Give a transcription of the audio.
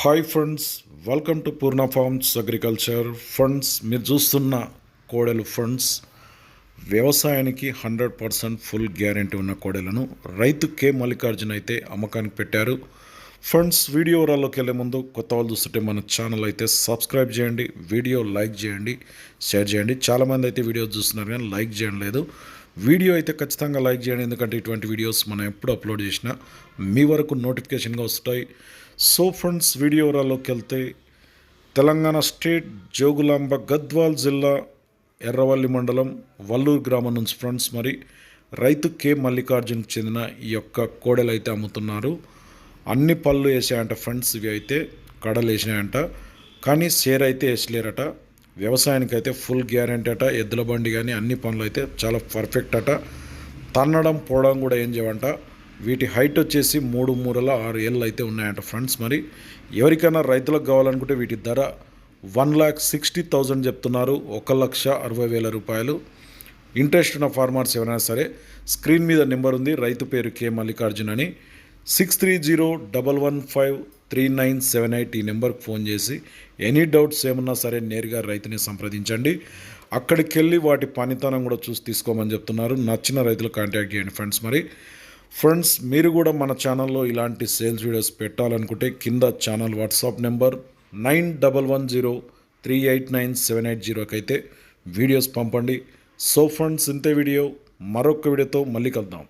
Hi friends welcome to Purna farms agriculture funds మీరు చూస్తున్న కోడెలు ఫండ్స్ వ్యవసాయానికి హండ్రెడ్ పర్సెంట్ ఫుల్ గ్యారంటీ ఉన్న కోడెలను రైతు కె మల్లికార్జున్ అయితే అమ్మకానికి పెట్టారు. ఫండ్స్ వీడియో రాల్లోకి వెళ్ళే ముందు కొత్త వాళ్ళు చూస్తుంటే మన ఛానల్ అయితే సబ్స్క్రైబ్ చేయండి వీడియో లైక్ చేయండి షేర్ చేయండి. చాలామంది అయితే వీడియో చూస్తున్నారు కానీ లైక్ చేయడం లేదు వీడియో అయితే ఖచ్చితంగా లైక్ చేయండి ఎందుకంటే ఇటువంటి వీడియోస్ మనం ఎప్పుడు అప్లోడ్ చేసినా మీ వరకు నోటిఫికేషన్గా వస్తాయి. సో ఫ్రెండ్స్ వీడియో రాల్లోకి వెళ్తే తెలంగాణ స్టేట్ జోగులాంబ గద్వాల్ జిల్లా ఎర్రవల్లి మండలం వల్లూరు గ్రామం నుంచి ఫ్రెండ్స్ మరి రైతు కే మల్లికార్జున్కి చెందిన ఈ యొక్క కోడెలు అయితే అమ్ముతున్నారు. అన్ని పళ్ళు వేసాయంట ఫ్రెండ్స్ ఇవి అయితే కడలు వేసినాయంట కానీ షేర్ అయితే వేసలేరట. వ్యవసాయానికి అయితే ఫుల్ గ్యారంటీ అట ఎద్దుల బండి కానీ అన్ని పనులు అయితే చాలా పర్ఫెక్ట్ అట. తన్నడం పోవడం కూడా ఏం చేయవంట. వీటి హైట్ వచ్చేసి మూడు మూరల ఆరు ఏళ్ళు అయితే ఉన్నాయంట ఫ్రెండ్స్ మరి. ఎవరికైనా రైతులకు కావాలనుకుంటే వీటి ధర వన్ ల్యాక్ సిక్స్టీ థౌజండ్ చెప్తున్నారు. ఒక లక్ష అరవై వేల రూపాయలు. ఇంట్రెస్ట్ ఉన్న ఫార్మర్స్ ఎవరైనా సరే స్క్రీన్ మీద నెంబర్ ఉంది. రైతు పేరు కె మల్లికార్జున్ అని. Six three zero double one five three nine seven eight ఈ నెంబర్కి ఫోన్ చేసి ఎనీ డౌట్స్ ఏమన్నా సరే నేరుగా రైతుని సంప్రదించండి. అక్కడికి వెళ్ళి వాటి పనితనం కూడా చూసి తీసుకోమని చెప్తున్నారు. నచ్చిన రైతులు కాంటాక్ట్ చేయండి ఫ్రెండ్స్ మరి. ఫ్రెండ్స్ మీరు కూడా మన ఛానల్లో ఇలాంటి సేల్స్ వీడియోస్ పెట్టాలనుకుంటే కింద channel WhatsApp number nine double one zero three eight nine seven eight జీరోకి అయితే వీడియోస్ పంపండి. సో ఫ్రెండ్స్ ఇంతే వీడియో. మరొక వీడియోతో మళ్ళీ కలుద్దాం.